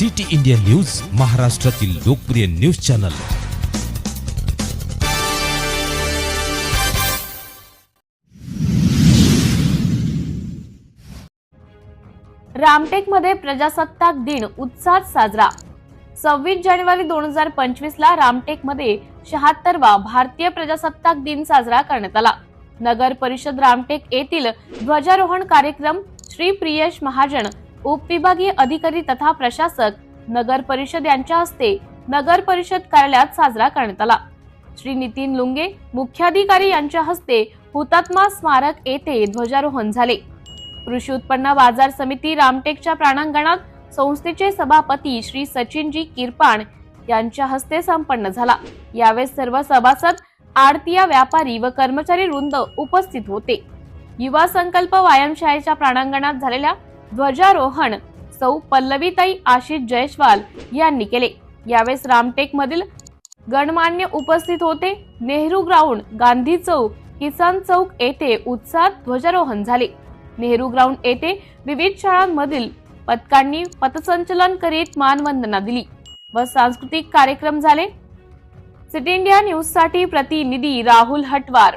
City India news महाराष्ट्रातील लोकप्रिय news channel. रामटेकमध्ये प्रजासत्ताक दिन उत्साहात साजरा. सव्वीस जानेवारी दोन हजार पंचवीस ला रामटेकमध्ये शहात्तरवा भारतीय प्रजासत्ताक दिन साजरा करण्यात आला. नगर परिषद रामटेक येथील ध्वजारोहण कार्यक्रम श्री प्रियेश महाजन उपविभागीय अधिकारी तथा प्रशासक नगर परिषद यांच्या हस्ते नगर परिषद कार्यालयात साजरा करण्यात आला. श्री नितीन लुंगे मुख्याधिकारी यांच्या हस्ते हुतात्मा स्मारक येथे ध्वजारोहण झाले. कृषी उत्पन्न बाजार समिती रामटेकच्या प्राणांगणात संस्थेचे सभापती श्री सचिनजी किरपाण यांच्या हस्ते संपन्न झाला. यावेळी सर्व सभासद आडतीया व्यापारी व कर्मचारी वृंद उपस्थित होते. युवा संकल्प व्यायामशाळेच्या प्राणांगणात झालेल्या ध्वजारोहण सौ पल्लवीताई आशिष जयस्वाल यांनी केले. यावेळेस रामटेक मधील गणमान्य उपस्थित होते. नेहरू ग्राउंड गांधी चौक किसान चौक येथे उत्साहात ध्वजारोहण झाले. नेहरू ग्राउंड येथे विविध शाळांमधील पथकांनी पथसंचलन करीत मानवंदना दिली व सांस्कृतिक कार्यक्रम झाले. सिटी इंडिया न्यूजसाठी प्रतिनिधी राहुल हटवार.